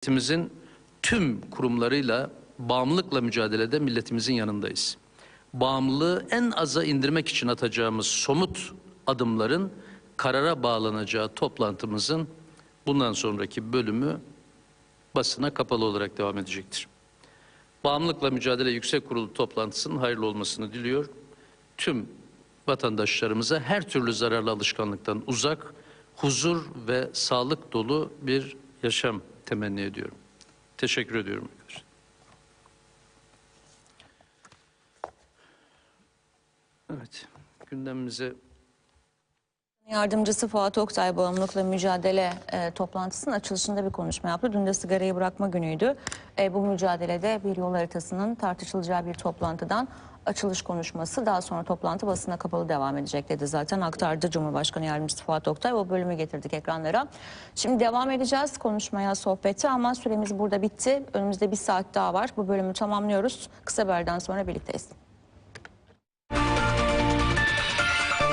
Milletimizin tüm kurumlarıyla bağımlılıkla mücadelede milletimizin yanındayız. Bağımlılığı en aza indirmek için atacağımız somut adımların karara bağlanacağı toplantımızın bundan sonraki bölümü basına kapalı olarak devam edecektir. Bağımlılıkla Mücadele Yüksek Kurulu toplantısının hayırlı olmasını diliyor. Tüm vatandaşlarımıza her türlü zararlı alışkanlıktan uzak, huzur ve sağlık dolu bir yaşam temenni ediyorum. Teşekkür ediyorum. Evet, gündemimize Yardımcısı Fuat Oktay bağımlılıkla mücadele e, toplantısının açılışında bir konuşma yaptı. Dün de sigarayı bırakma günüydü. E, bu mücadelede bir yol haritasının tartışılacağı bir toplantıdan açılış konuşması daha sonra toplantı basına kapalı devam edecek dedi zaten aktardı Cumhurbaşkanı Yardımcısı Fuat Oktay o bölümü getirdik ekranlara. Şimdi devam edeceğiz konuşmaya sohbete ama süremiz burada bitti. Önümüzde bir saat daha var bu bölümü tamamlıyoruz. Kısa aradan sonra birlikteyiz.